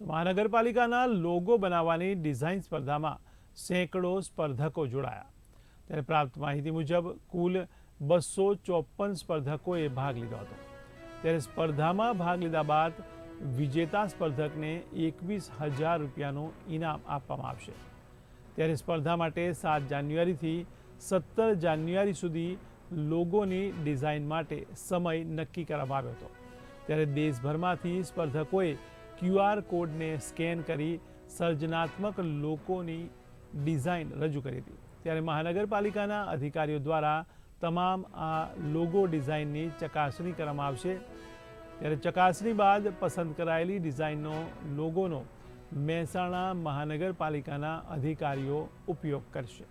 મહાનગરપાલિકાના લોગો બનાવવાની ડિઝાઇન સ્પર્ધામાં સેંકડો સ્પર્ધકો જોડાયા. ત્યારે પ્રાપ્ત માહિતી મુજબ કુલ બસો ચોપન સ્પર્ધકોએ ભાગ લીધો હતો. ત્યારે સ્પર્ધામાં ભાગ લીધા બાદ વિજેતા સ્પર્ધકને એકવીસ હજાર રૂપિયાનું ઇનામ આપવામાં આવશે. ત્યારે સ્પર્ધા માટે સાત જાન્યુઆરીથી સત્તર જાન્યુઆરી સુધી લોગોની ડિઝાઇન માટે સમય નક્કી કરવામાં આવ્યો હતો. ત્યારે દેશભરમાંથી સ્પર્ધકોએ ક્યુઆર કોડને સ્કેન કરી સર્જનાત્મક લોકોની ડિઝાઇન રજૂ કરી હતી. ત્યારે મહાનગરપાલિકાના અધિકારીઓ દ્વારા તમામ આ લોગો ડિઝાઇનની ચકાસણી કરવામાં આવશે. ત્યારે ચકાસણી બાદ પસંદ કરાયેલી ડિઝાઇનનો, લોગોનો મહેસાણા મહાનગરપાલિકાના અધિકારીઓ ઉપયોગ કરશે.